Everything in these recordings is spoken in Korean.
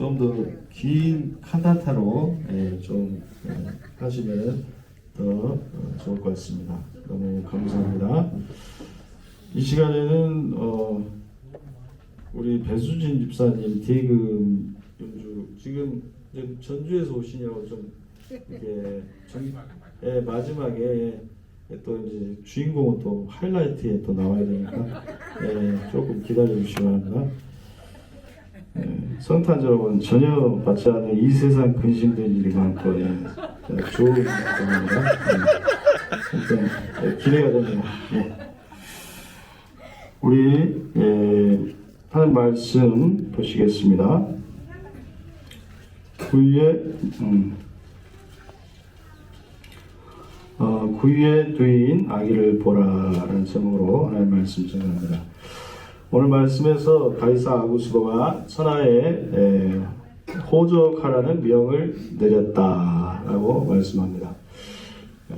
좀 더 긴 칸타타로 예, 좀 예, 하시면 더 어, 좋을 것 같습니다. 너무 감사합니다. 이 시간에는 어, 우리 배수진 집사님 대금 연주 지금 전주에서 오시냐고 좀 이렇게 정, 예, 마지막에 또 이제 주인공은 또 하이라이트에 또 나와야 되니까 예, 조금 기다려 주시기 바랍니다. 예, 성탄 여러분 전혀 받지 않는 이 세상 근심된 일이 예, 좋은 겁니다. 예, 하여튼 예, 기대가 됩니다. 예. 우리 예, 하는 말씀 보시겠습니다. 구유의 음, 어, 구유의 뒤인 아기를 보라라는 제목으로 하나의 말씀 전합니다. 오늘 말씀에서 가이사 아구스도가 천하에 에, 호적하라는 명을 내렸다라고 말씀합니다. 에,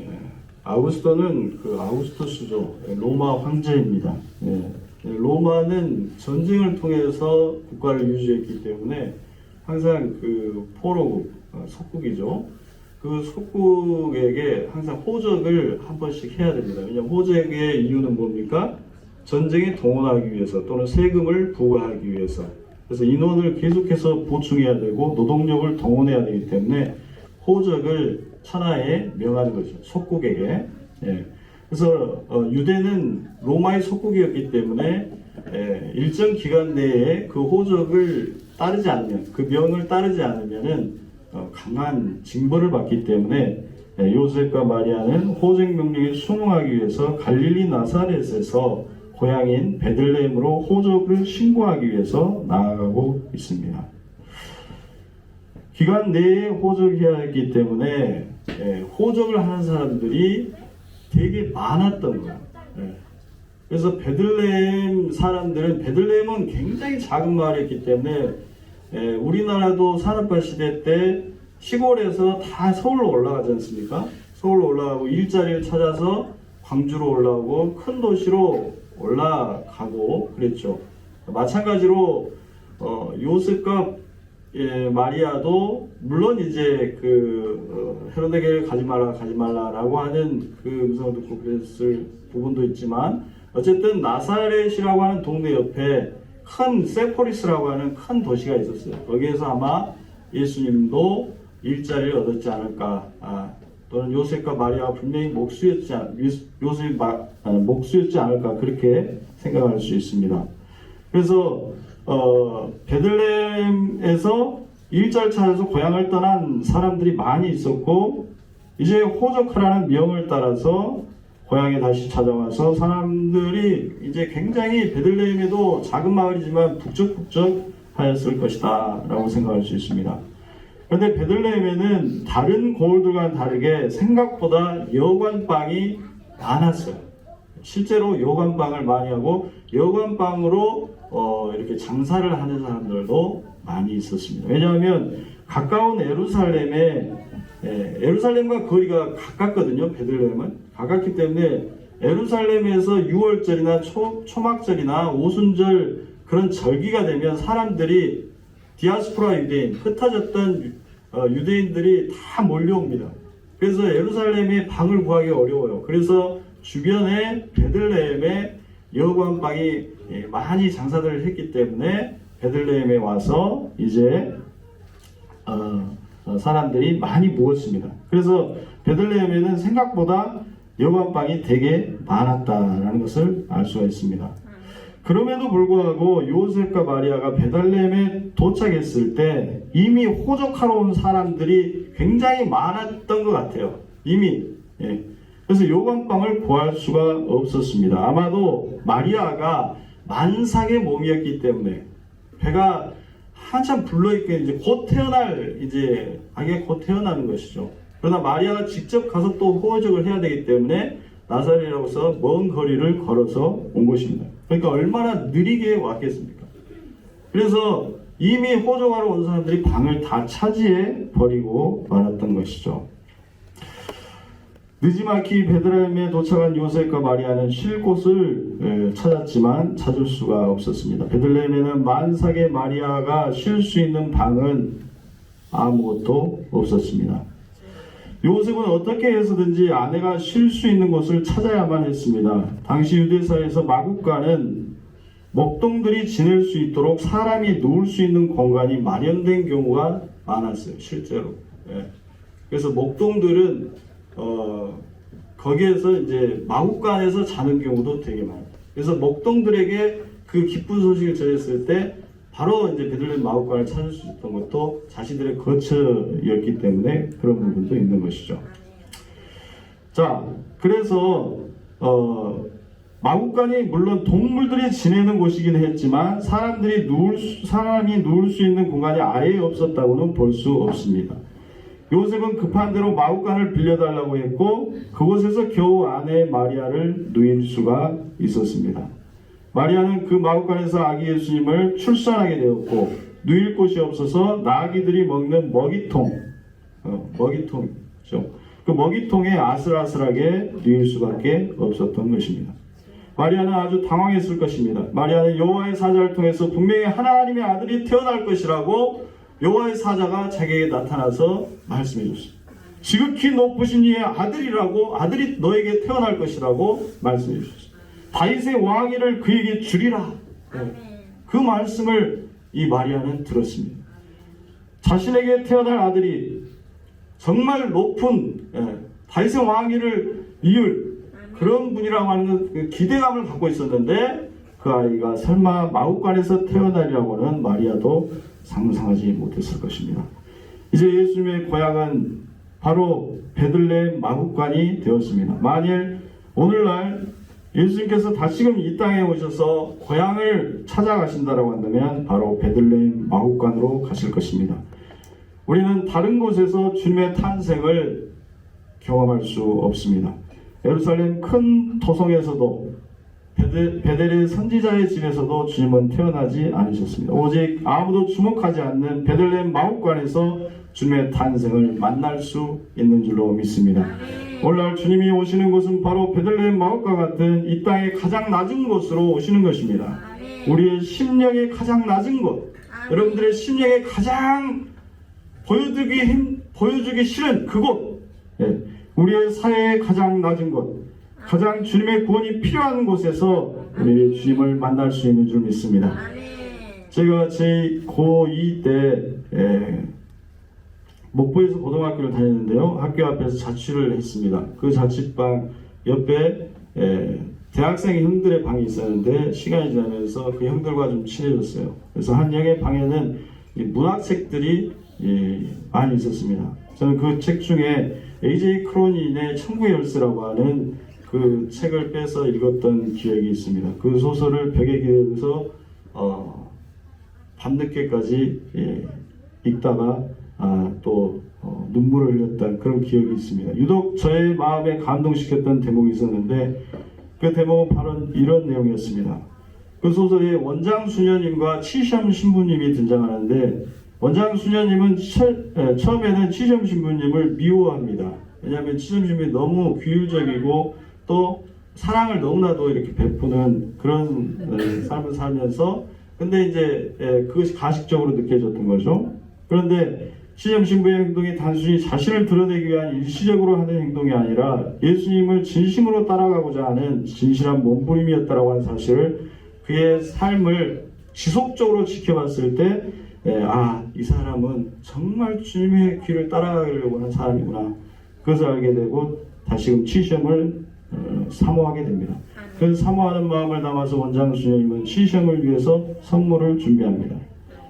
아우구스도는 그 아우구스토스죠. 예, 로마 황제입니다. 예, 로마는 전쟁을 통해서 국가를 유지했기 때문에 항상 그 포로국, 어, 속국이죠. 그 속국에게 항상 호적을 한 번씩 해야 됩니다. 왜냐하면 호적의 이유는 뭡니까? 전쟁에 동원하기 위해서 또는 세금을 부과하기 위해서 그래서 인원을 계속해서 보충해야 되고 노동력을 동원해야 되기 때문에 호적을 천하에 명하는 거죠. 속국에게. 예. 그래서 어, 유대는 로마의 속국이었기 때문에 예, 일정 기간 내에 그 호적을 따르지 않으면 그 명을 따르지 않으면은 어, 강한 징벌을 받기 때문에 예, 요셉과 마리아는 호적 명령에 순응하기 위해서 갈릴리 나사렛에서 고향인 베들레헴으로 호적을 신고하기 위해서 나아가고 있습니다. 기간 내에 호적해야 했기 때문에 예, 호적을 하는 사람들이 되게 많았던 거예요. 예. 그래서 베들레헴 사람들은 베들레헴은 굉장히 작은 마을이었기 때문에 예, 우리나라도 산업화 시대 때 시골에서 다 서울로 올라가지 않습니까? 서울로 올라가고 일자리를 찾아서 광주로 올라오고 큰 도시로 올라가고 그랬죠. 마찬가지로 어, 요셉과 예, 마리아도 물론 이제 그 어, 헤로데게를 가지 말라 가지 말라라고 하는 그 음성을 듣고 그랬을 부분도 있지만 어쨌든 나사렛이라고 하는 동네 옆에 큰 세포리스라고 하는 큰 도시가 있었어요. 거기에서 아마 예수님도 일자리를 얻었지 않을까. 아, 또는 요셉과 마리아가 분명히 목수였지 않, 요셉이 마, 아, 목수였지 않을까 그렇게 생각할 수 있습니다. 그래서 어, 베들레헴에서 일자를 찾아서 고향을 떠난 사람들이 많이 있었고 이제 호적하라는 명을 따라서 고향에 다시 찾아와서 사람들이 이제 굉장히 베들레헴에도 작은 마을이지만 북적북적 하였을 것이다 라고 생각할 수 있습니다. 그런데 베들레헴에는 다른 고을들과는 다르게 생각보다 여관방이 많았어요. 실제로 여관방을 많이 하고 여관방으로 어, 이렇게 장사를 하는 사람들도 많이 있었습니다. 왜냐하면 가까운 에루살렘에 예, 에루살렘과 거리가 가깝거든요. 베들레헴은 가깝기 때문에 에루살렘에서 6월절이나 초, 초막절이나 오순절 그런 절기가 되면 사람들이 디아스포라 유대인 흩어졌던 어, 유대인들이 다 몰려옵니다. 그래서 에루살렘에 방을 구하기 어려워요. 그래서 주변에 베들레헴에 여관방이 예, 많이 장사들을 했기 때문에 베들레헴에 와서 이제 어, 어, 사람들이 많이 모였습니다. 그래서 베들레헴에는 생각보다 여관방이 되게 많았다라는 것을 알 수가 있습니다. 그럼에도 불구하고 요셉과 마리아가 베들레헴에 도착했을 때 이미 호적하러 온 사람들이 굉장히 많았던 것 같아요. 이미 예. 그래서 요관방을 구할 수가 없었습니다. 아마도 마리아가 만삭의 몸이었기 때문에 배가 한참 불러있게 이제 곧 태어날 이제 아기가 곧 태어나는 것이죠. 그러나 마리아가 직접 가서 또 호적을 해야 되기 때문에 나사렛이라고 해서 먼 거리를 걸어서 온 것입니다. 그러니까 얼마나 느리게 왔겠습니까? 그래서 이미 호적하러 온 사람들이 방을 다 차지해 버리고 말았던 것이죠. 느지막히 베드레헴에 도착한 요셉과 마리아는 쉴 곳을 에, 찾았지만 찾을 수가 없었습니다. 베들레헴에는 만삭의 마리아가 쉴 수 있는 방은 아무것도 없었습니다. 요셉은 어떻게 해서든지 아내가 쉴 수 있는 곳을 찾아야만 했습니다. 당시 유대사에서 마국간은 먹동들이 지낼 수 있도록 사람이 누울 수 있는 공간이 마련된 경우가 많았어요. 실제로. 예. 그래서 목동들은 어, 거기에서 이제 마국간에서 자는 경우도 되게 많아요. 그래서 목동들에게 그 기쁜 소식을 전했을 때 바로 이제 베들레헴 마국간을 찾을 수 있었던 것도 자신들의 거처였기 때문에 그런 부분도 있는 것이죠. 자, 그래서 어, 마국간이 물론 동물들이 지내는 곳이긴 했지만 사람들이 누울 수, 사람이 누울 수 있는 공간이 아예 없었다고는 볼 수 없습니다. 요셉은 급한 대로 마국간을 빌려달라고 했고 그곳에서 겨우 아내 마리아를 누일 수가 있었습니다. 마리아는 그 마국간에서 아기 예수님을 출산하게 되었고 누일 곳이 없어서 나귀들이 먹는 먹이통, 어, 먹이통이죠. 그 먹이통에 아슬아슬하게 누일 수밖에 없었던 것입니다. 마리아는 아주 당황했을 것입니다. 마리아는 여호와의 사자를 통해서 분명히 하나님의 아들이 태어날 것이라고 여호와의 사자가 자기에게 나타나서 말씀해 줬습니다. 지극히 높으신 이의 아들이라고 아들이 너에게 태어날 것이라고 말씀해 주셨습니다. 다윗의 왕위를 그에게 주리라. 네. 그 말씀을 이 마리아는 들었습니다. 자신에게 태어날 아들이 정말 높은 예, 다윗의 왕위를 이을 그런 분이라고 하는 그 기대감을 갖고 있었는데 그 아이가 설마 마국간에서 태어나리라고는 마리아도 상상하지 못했을 것입니다. 이제 예수님의 고향은 바로 베들레헴 마국간이 되었습니다. 만일 오늘날 예수님께서 다시금 이 땅에 오셔서 고향을 찾아가신다라고 한다면 바로 베들레헴 마국간으로 가실 것입니다. 우리는 다른 곳에서 주님의 탄생을 경험할 수 없습니다. 예루살렘 큰 도성에서도 베델의 선지자의 집에서도 주님은 태어나지 않으셨습니다. 오직 아무도 주목하지 않는 베들레헴 마국관에서 주님의 탄생을 만날 수 있는 줄로 믿습니다. 오늘날 주님이 오시는 곳은 바로 베들레헴 마국과 같은 이 땅의 가장 낮은 곳으로 오시는 것입니다. 우리의 심령의 가장 낮은 곳, 여러분들의 심령의 가장 보여주기 힘, 보여주기 싫은 그곳, 예, 우리의 사회의 가장 낮은 곳, 가장 주님의 구원이 필요한 곳에서 우리 주님을 만날 수 있는 줄 믿습니다. 제가 제 고2 때 에, 목포에서 고등학교를 다녔는데요. 학교 앞에서 자취를 했습니다. 그 자취방 옆에 에, 대학생 형들의 방이 있었는데 시간이 지나면서 그 형들과 좀 친해졌어요. 그래서 한 형의 방에는 이 문학책들이 예, 많이 있었습니다. 저는 그 책 중에 A.J. 크로닌의 천국의 열쇠라고 하는 그 책을 빼서 읽었던 기억이 있습니다. 그 소설을 벽에 기대서 어, 밤늦게까지 예, 읽다가 아, 또 어, 눈물을 흘렸던 그런 기억이 있습니다. 유독 저의 마음에 감동시켰던 대목이 있었는데 그 대목은 바로 이런 내용이었습니다. 그 소설에 원장 수녀님과 치시험 신부님이 등장하는데 원장 수녀님은 처, 에, 처음에는 치시험 신부님을 미워합니다. 왜냐하면 치시험 신부님이 너무 규율적이고 또 사랑을 너무나도 이렇게 베푸는 그런 에, 삶을 살면서 근데 이제 에, 그것이 가식적으로 느껴졌던 거죠. 그런데 시점 신부의 행동이 단순히 자신을 드러내기 위한 일시적으로 하는 행동이 아니라 예수님을 진심으로 따라가고자 하는 진실한 몸부림이었다라고 하는 사실을 그의 삶을 지속적으로 지켜봤을 때, 에, 아, 이 사람은 정말 주님의 길을 따라가려고 하는 사람이구나. 그것을 알게 되고 다시금 취시험을 어, 사모하게 됩니다. 그 사모하는 마음을 담아서 원장 수녀님은 취시험을 위해서 선물을 준비합니다.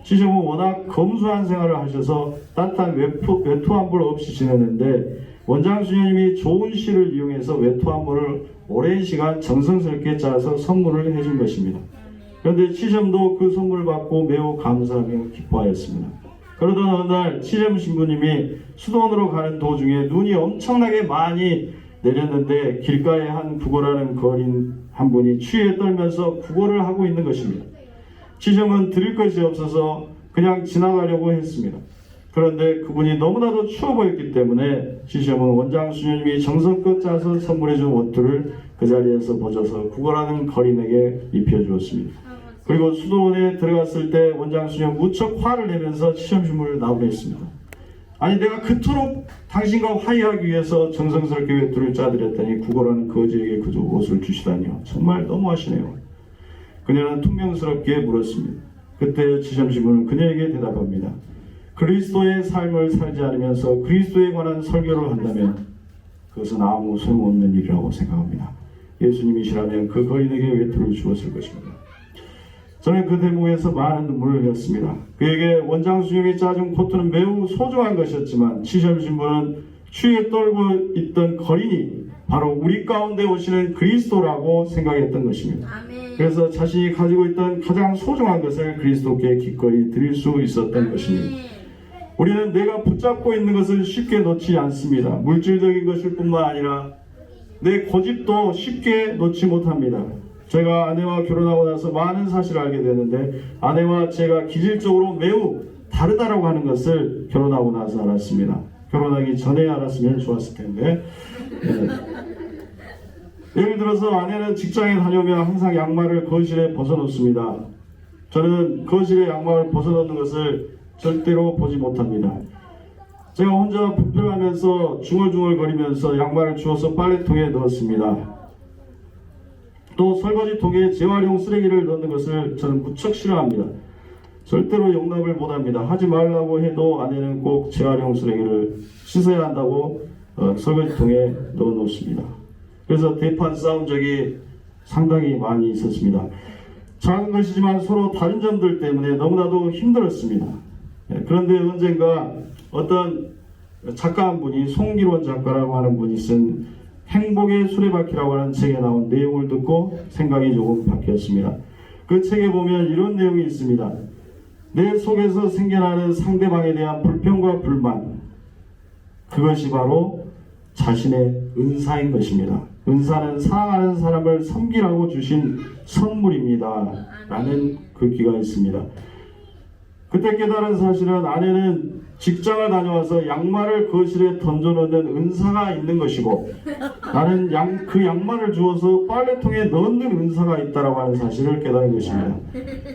시점은 워낙 검소한 생활을 하셔서 따뜻한 외투, 외투 한 벌 없이 지내는데 원장 수녀님이 좋은 시를 이용해서 외투 한 벌을 오랜 시간 정성스럽게 짜서 선물을 해준 것입니다. 그런데 치점도 그 선물을 받고 매우 감사하며 기뻐하였습니다. 그러던 어느 날 치점 신부님이 수도원으로 가는 도중에 눈이 엄청나게 많이 내렸는데 길가에 한 구걸하는 거린 한 분이 추위에 떨면서 구걸을 하고 있는 것입니다. 지점은 드릴 것이 없어서 그냥 지나가려고 했습니다. 그런데 그분이 너무나도 추워 보였기 때문에 시시험은 원장 수녀님이 정성껏 짜서 선물해준 옷들을 그 자리에서 벗어서 구걸하는 거린에게 입혀주었습니다. 그리고 수도원에 들어갔을 때 원장 수녀 무척 화를 내면서 시험심을 나오냈습니다. 아니 내가 그토록 당신과 화해하기 위해서 정성스럽게 외투를 짜드렸더니 구걸하는 거지에게 그저 옷을 주시다니요. 정말 너무하시네요. 그녀는 퉁명스럽게 물었습니다. 그때 지점신문은 그녀에게 대답합니다. 그리스도의 삶을 살지 않으면서 그리스도에 관한 설교를 한다면 그것은 아무 소용없는 일이라고 생각합니다. 예수님이시라면 그 거인에게 외투를 주었을 것입니다. 저는 그 대목에서 많은 눈물을 흘렸습니다. 그에게 원장 수님이 짜준 코트는 매우 소중한 것이었지만 치점 신부는 추위에 떨고 있던 거린이 바로 우리 가운데 오시는 그리스도라고 생각했던 것입니다. 아멘. 그래서 자신이 가지고 있던 가장 소중한 것을 그리스도께 기꺼이 드릴 수 있었던 것입니다. 우리는 내가 붙잡고 있는 것을 쉽게 놓지 않습니다. 물질적인 것일 뿐만 아니라 내 고집도 쉽게 놓지 못합니다. 제가 아내와 결혼하고 나서 많은 사실을 알게 되는데 아내와 제가 기질적으로 매우 다르다라고 하는 것을 결혼하고 나서 알았습니다. 결혼하기 전에 알았으면 좋았을 텐데. 네. 예를 들어서 아내는 직장에 다녀오면 항상 양말을 거실에 벗어놓습니다. 저는 거실에 양말을 벗어놓는 것을 절대로 보지 못합니다. 제가 혼자 불평하면서 중얼중얼 거리면서 양말을 주워서 빨래통에 넣었습니다. 또 설거지통에 재활용 쓰레기를 넣는 것을 저는 무척 싫어합니다. 절대로 용납을 못합니다. 하지 말라고 해도 아내는 꼭 재활용 쓰레기를 씻어야 한다고 어, 설거지통에 넣어놓습니다. 그래서 대판 싸운 적이 상당히 많이 있었습니다. 작은 것이지만 서로 다른 점들 때문에 너무나도 힘들었습니다. 예, 그런데 언젠가 어떤 작가 한 분이 송기론 작가라고 하는 분이 쓴 행복의 수레바퀴라고 하는 책에 나온 내용을 듣고 생각이 조금 바뀌었습니다. 그 책에 보면 이런 내용이 있습니다. 내 속에서 생겨나는 상대방에 대한 불평과 불만 그것이 바로 자신의 은사인 것입니다. 은사는 사랑하는 사람을 섬기라고 주신 선물입니다. 라는 글귀가 있습니다. 그때 깨달은 사실은 아내는 직장을 다녀와서 양말을 거실에 던져놓는 은사가 있는 것이고 나는 양, 그 양말을 주워서 빨래통에 넣는 은사가 있다라고 하는 사실을 깨달은 것입니다.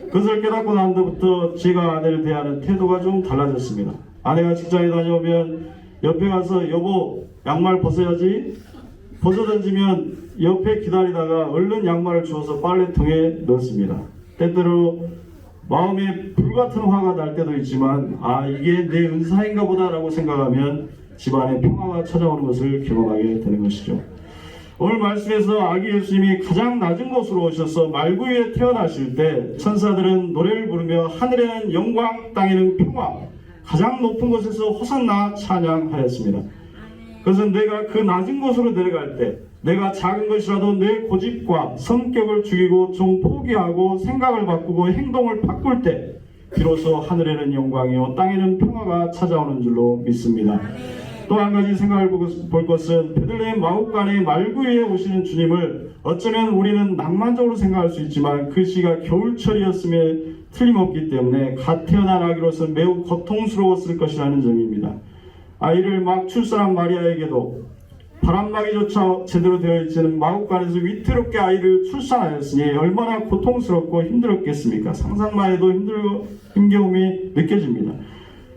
그것을 깨닫고 난 뒤부터 제가 아내를 대하는 태도가 좀 달라졌습니다. 아내가 직장에 다녀오면 옆에 가서 여보 양말 벗어야지 벗어 던지면 옆에 기다리다가 얼른 양말을 주워서 빨래통에 넣습니다. 때때로 마음에 불같은 화가 날 때도 있지만 아 이게 내 은사인가 보다라고 생각하면 집안에 평화가 찾아오는 것을 경험하게 되는 것이죠. 오늘 말씀에서 아기 예수님이 가장 낮은 곳으로 오셔서 말구 위에 태어나실 때 천사들은 노래를 부르며 하늘에는 영광 땅에는 평화 가장 높은 곳에서 호산나 찬양하였습니다. 그것은 내가 그 낮은 곳으로 내려갈 때 내가 작은 것이라도 내 고집과 성격을 죽이고 좀 포기하고 생각을 바꾸고 행동을 바꿀 때 비로소 하늘에는 영광이요 땅에는 평화가 찾아오는 줄로 믿습니다. 또 한 가지 생각을 보- 볼 것은 베들레헴 마국간의 말구 위에 오시는 주님을 어쩌면 우리는 낭만적으로 생각할 수 있지만 그 시가 겨울철이었음에 틀림없기 때문에 갓 태어난 아기로서 매우 고통스러웠을 것이라는 점입니다. 아이를 막 출산한 마리아에게도 바람막이조차 제대로 되어 있지는 마국간에서 위태롭게 아이를 출산하였으니 얼마나 고통스럽고 힘들었겠습니까? 상상만 해도 힘들고 힘겨움이 느껴집니다.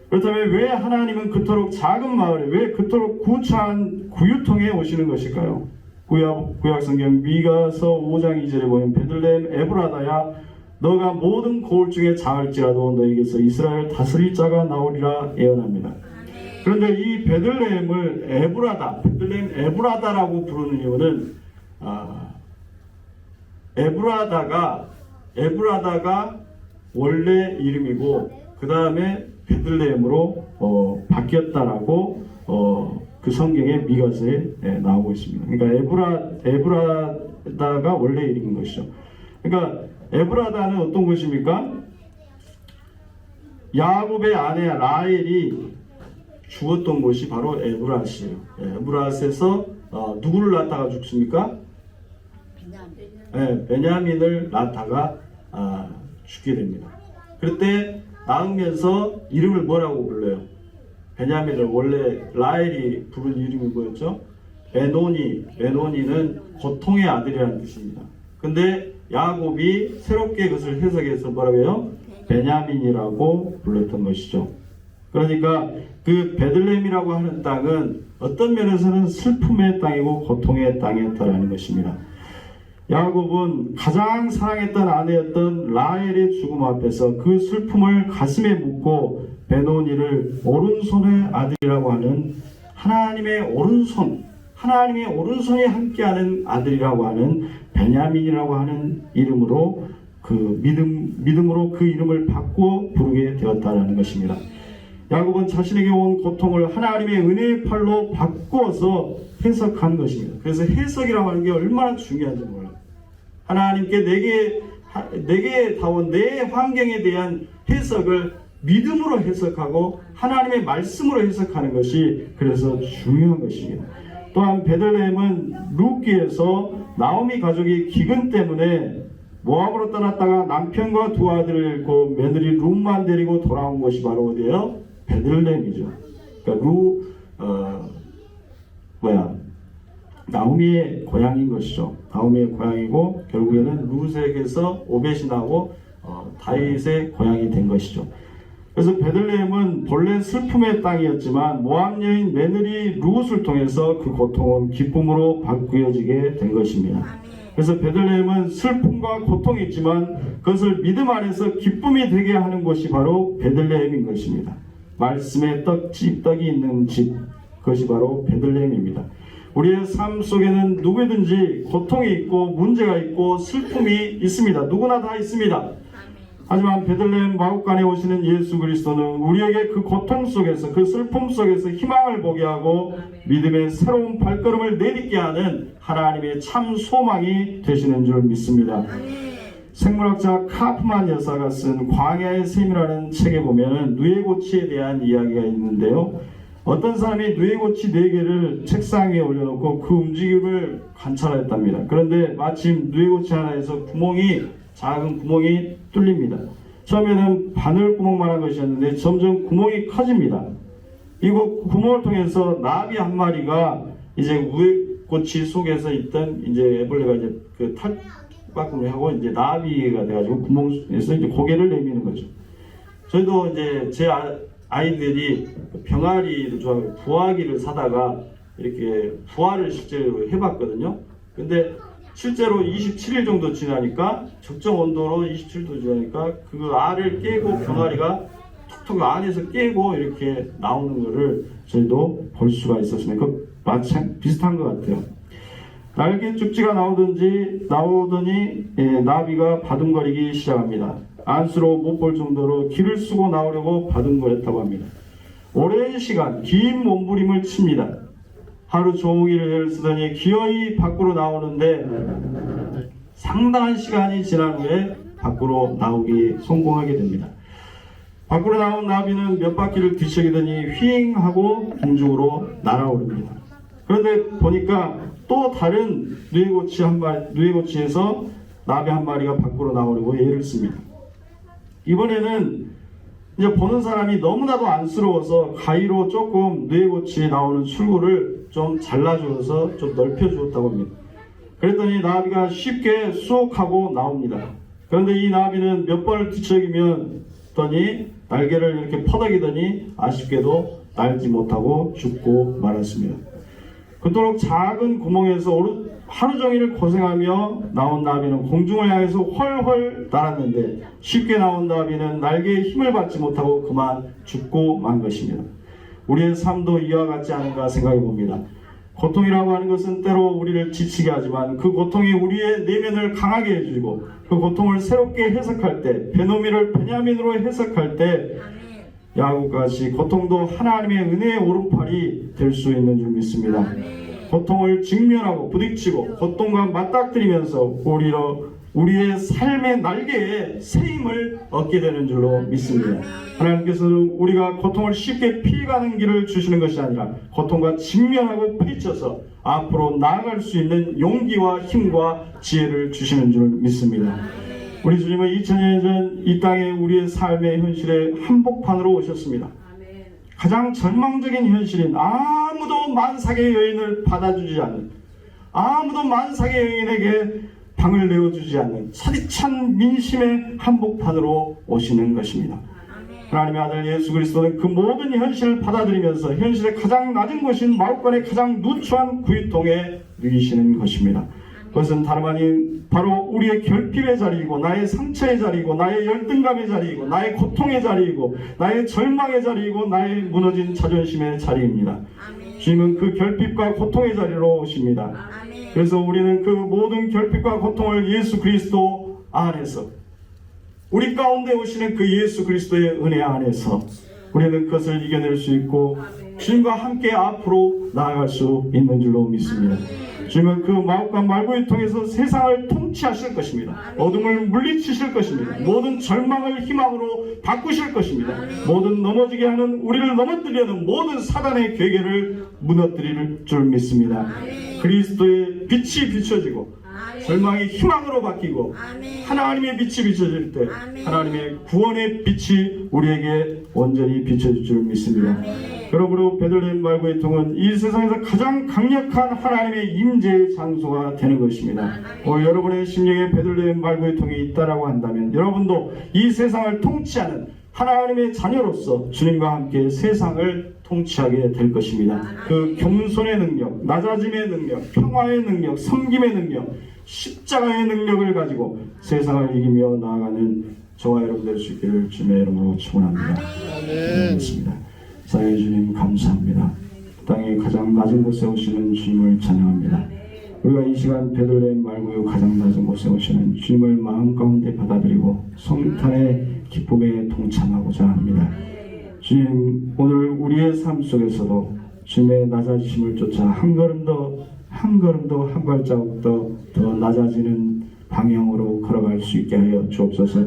그렇다면 왜 하나님은 그토록 작은 마을에 왜 그토록 구차한 구유통에 오시는 것일까요? 구약, 구약 성경 미가서 5장 2절에 보면 베들레헴 에브라다야 너가 모든 고을 중에 작을지라도 너에게서 이스라엘 다스릴 자가 나오리라 예언합니다. 그런데 이 베들레헴을 에브라다, 베들레헴 에브라다라고 부르는 이유는 아, 에브라다가 에브라다가 원래 이름이고 그 다음에 베들레헴으로 어, 바뀌었다라고 어, 그 성경에 미가서에 예, 나오고 있습니다. 그러니까 에브라 에브라다가 원래 이름인 것이죠. 그러니까 에브라다는 어떤 것입니까? 야곱의 아내 라헬이 죽었던 곳이 바로 에브라스예요. 예, 에브라스에서 어, 누구를 낳다가 죽습니까? 예, 베냐민을 낳다가 아, 죽게 됩니다. 그때 낳으면서 이름을 뭐라고 불러요? 베냐민을 원래 라헬이 부른 이름이 뭐였죠? 베노니, 베노니는 고통의 아들이라는 뜻입니다. 근데 야곱이 새롭게 그것을 해석해서 뭐라고 해요? 베냐민이라고 불렀던 것이죠. 그러니까 그 베들레헴이라고 하는 땅은 어떤 면에서는 슬픔의 땅이고 고통의 땅이었다라는 것입니다. 야곱은 가장 사랑했던 아내였던 라헬의 죽음 앞에서 그 슬픔을 가슴에 묻고 베노니를 오른손의 아들이라고 하는 하나님의 오른손, 하나님의 오른손이 함께하는 아들이라고 하는 베냐민이라고 하는 이름으로 그 믿음 믿음으로 그 이름을 바꾸어 부르게 되었다라는 것입니다. 야곱은 자신에게 온 고통을 하나님의 은혜의 팔로 바꾸어서 해석한 것입니다. 그래서 해석이라고 하는 게 얼마나 중요한지 몰라요. 하나님께 내게 하- 내게 다온 내 환경에 대한 해석을 믿음으로 해석하고 하나님의 말씀으로 해석하는 것이 그래서 중요한 것입니다. 또한 베들레헴은 루기에서 나오미 가족이 기근 때문에 모압으로 떠났다가 남편과 두 아들을 잃고 며느리 룸만 데리고 돌아온 것이 바로 어디예요? 베들레헴이죠. 그러니까 루 어, 뭐야 나오미의 고향인 것이죠. 나오미의 고향이고 결국에는 루색에서 오벳이 나고 어, 다윗의 고향이 된 것이죠. 그래서 베들레헴은 본래 슬픔의 땅이었지만 모압 여인 메느리 루웃을 통해서 그 고통은 기쁨으로 바꾸어지게 된 것입니다. 그래서 베들레헴은 슬픔과 고통이 있지만 그것을 믿음 안에서 기쁨이 되게 하는 곳이 바로 베들레헴인 것입니다. 말씀의 떡집 떡이 있는 집 그것이 바로 베들레헴입니다. 우리의 삶 속에는 누구든지 고통이 있고 문제가 있고 슬픔이 있습니다. 누구나 다 있습니다. 하지만 베들레헴 마국간에 오시는 예수 그리스도는 우리에게 그 고통 속에서 그 슬픔 속에서 희망을 보게 하고 믿음의 새로운 발걸음을 내딛게 하는 하나님의 참 소망이 되시는 줄 믿습니다. 생물학자 카프만 여사가 쓴 광야의 샘이라는 책에 보면은 누에고치에 대한 이야기가 있는데요. 어떤 사람이 누에고치 네 개를 책상 위에 올려놓고 그 움직임을 관찰했답니다. 그런데 마침 누에고치 하나에서 구멍이 작은 구멍이 뚫립니다. 처음에는 바늘 구멍만 한 것이었는데 점점 구멍이 커집니다. 이거 구멍을 통해서 나비 한 마리가 이제 우에고치 속에서 있던 이제 애벌레가 이제 그 탈 바꿈을 하고 이제 나비가 돼가지고 구멍에서 이제 고개를 내미는 거죠. 저희도 이제 제 아- 아이들이 병아리를 좋아하고 부화기를 사다가 이렇게 부화를 실제로 해봤거든요. 근데 실제로 27일 정도 지나니까 적정 온도로 27도 지나니까 그 알을 깨고 병아리가 톡톡 안에서 깨고 이렇게 나오는 거를 저희도 볼 수가 있었습니다. 그 마찬 비슷한 것 같아요. 날개 쭉지가 나오든지 나오더니 예, 나비가 바둥거리기 시작합니다. 안수로 못볼 정도로 길을 쓰고 나오려고 바둥거렸다고 합니다. 오랜 시간 긴 몸부림을 칩니다. 하루 종일 애를 쓰더니 기어이 밖으로 나오는데 상당한 시간이 지난 후에 밖으로 나오기 성공하게 됩니다. 밖으로 나온 나비는 몇 바퀴를 뒤척이더니 휘잉 하고 공중으로 날아오릅니다. 그런데 보니까 또 다른 누에고치 한 마리, 누에고치에서 나비 한 마리가 밖으로 나오려고 애를 씁니다. 이번에는 이제 보는 사람이 너무나도 안쓰러워서 가위로 조금 뇌고치에 나오는 출구를 좀 잘라주어서 좀 넓혀주었다고 합니다. 그랬더니 나비가 쉽게 쏙 하고 나옵니다. 그런데 이 나비는 몇 번을 뒤척이면 더니 날개를 이렇게 퍼덕이더니 아쉽게도 날지 못하고 죽고 말았습니다. 그토록 작은 구멍에서 하루 종일 고생하며 나온 나비는 공중을 향해서 훨훨 날았는데 쉽게 나온 나비는 날개에 힘을 받지 못하고 그만 죽고 만 것입니다. 우리의 삶도 이와 같지 않은가 생각해 봅니다. 고통이라고 하는 것은 때로 우리를 지치게 하지만 그 고통이 우리의 내면을 강하게 해주고 그 고통을 새롭게 해석할 때 베노미를 베냐민으로 해석할 때 야곱같이 고통도 하나님의 은혜의 오른팔이 될 수 있는 줄 믿습니다. 고통을 직면하고 부딪히고 고통과 맞닥뜨리면서 우리로 우리의 삶의 날개에 새 힘을 얻게 되는 줄로 믿습니다. 하나님께서는 우리가 고통을 쉽게 피해가는 길을 주시는 것이 아니라 고통과 직면하고 부딪혀서 앞으로 나아갈 수 있는 용기와 힘과 지혜를 주시는 줄 믿습니다. 우리 주님은 2000년 전 이 땅에 우리의 삶의 현실에 한복판으로 오셨습니다. 가장 절망적인 현실인 아무도 만삭의 여인을 받아주지 않는 아무도 만삭의 여인에게 방을 내어주지 않는 사디찬 민심의 한복판으로 오시는 것입니다. 하나님의 아들 예수 그리스도는 그 모든 현실을 받아들이면서 현실의 가장 낮은 곳인 마옥간의 가장 누추한 구유통에 누이시는 것입니다. 그것은 다름 아닌 바로 우리의 결핍의 자리이고 나의 상처의 자리이고 나의 열등감의 자리이고 나의 고통의 자리이고 나의 절망의 자리이고 나의 무너진 자존심의 자리입니다. 주님은 그 결핍과 고통의 자리로 오십니다. 그래서 우리는 그 모든 결핍과 고통을 예수 그리스도 안에서 우리 가운데 오시는 그 예수 그리스도의 은혜 안에서 우리는 그것을 이겨낼 수 있고 주님과 함께 앞으로 나아갈 수 있는 줄로 믿습니다. 주님은 그 마음과 말고를 통해서 세상을 통치하실 것입니다. 어둠을 물리치실 것입니다. 모든 절망을 희망으로 바꾸실 것입니다. 모든 넘어지게 하는 우리를 넘어뜨리려는 모든 사단의 괴계를 무너뜨릴 줄 믿습니다. 그리스도의 빛이 비춰지고 절망이 희망으로 바뀌고 하나님의 빛이 비춰질 때 하나님의 구원의 빛이 우리에게 온전히 비춰질 줄 믿습니다. 그러므로 베들레헴 말고의 통은 이 세상에서 가장 강력한 하나님의 임재의 장소가 되는 것입니다. 오늘 여러분의 심령에 베들레헴 말고의 통이 있다라고 한다면 여러분도 이 세상을 통치하는 하나님의 자녀로서 주님과 함께 세상을 통치하게 될 것입니다. 그 겸손의 능력, 낮아짐의 능력, 평화의 능력, 섬김의 능력, 십자가의 능력을 가지고 세상을 이기며 나아가는 저와 여러분 될 수 있기를 주님의 이름으로 축원합니다. 아멘. 사랑해 주님 감사합니다. 땅의 가장 낮은 곳에 오시는 주님을 찬양합니다. 우리가 이 시간 베들레헴 말고요 가장 낮은 곳에 오시는 주님을 마음 가운데 받아들이고 성탄의 기쁨에 동참하고자 합니다. 주님 오늘 우리의 삶 속에서도 주님의 낮아지심을 쫓아 한 걸음 더 한 걸음 더한 발자국 더, 더 낮아지는 방향으로 걸어갈 수 있게 하여 주옵소서.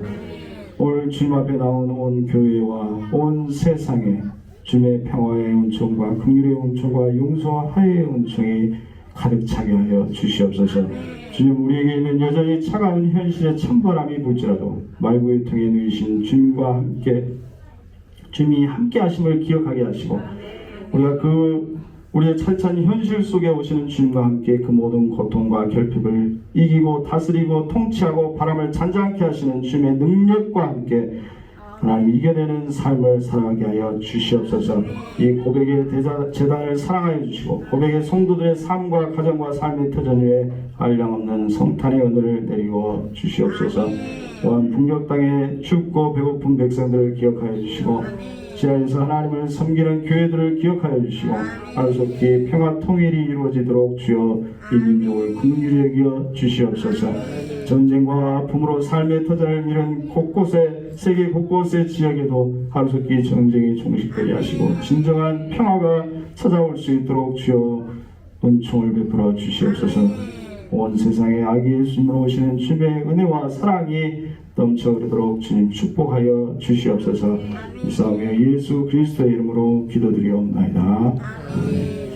오늘 주님 앞에 나온 온 교회와 온 세상에 주님의 평화의 은총과 긍휼의 은총과 용서와 화해의 은총이 가득 차게 하여 주시옵소서. 주님 우리에게 있는 여전히 차가운 현실의 찬바람이 불지라도 말구의 통에 누이신 주님과 함께 주님이 함께 하심을 기억하게 하시고 우리가 그 우리의 찬찬 현실 속에 오시는 주님과 함께 그 모든 고통과 결핍을 이기고 다스리고 통치하고 바람을 잔잔케 하시는 주님의 능력과 함께 하나님 이겨내는 삶을 살아가게 하여 주시옵소서. 이 고백의 대자, 재단을 사랑하여 주시고 고백의 성도들의 삶과 가정과 삶의 터전 위에 한량없는 성탄의 은혜를 내리고 주시옵소서. 또한 북녘 땅에 춥고 배고픈 백성들을 기억하여 주시고 지하에서 하나님을 섬기는 교회들을 기억하여 주시고 하루속히 평화 통일이 이루어지도록 주여 이 민족을 긍휼히 여겨 주시옵소서. 전쟁과 아픔으로 삶의 터전을 잃은 곳곳에 세계 곳곳의 지역에도 하루속히 전쟁이 종식되게 하시고 진정한 평화가 찾아올 수 있도록 주여 은총을 베풀어 주시옵소서. 온 세상에 아기 예수님으로 오시는 주님의 은혜와 사랑이 넘쳐 흐르도록 주님 축복하여 주시옵소서. 이 싸움에 예수 그리스도의 이름으로 기도드리옵나이다. 아멘.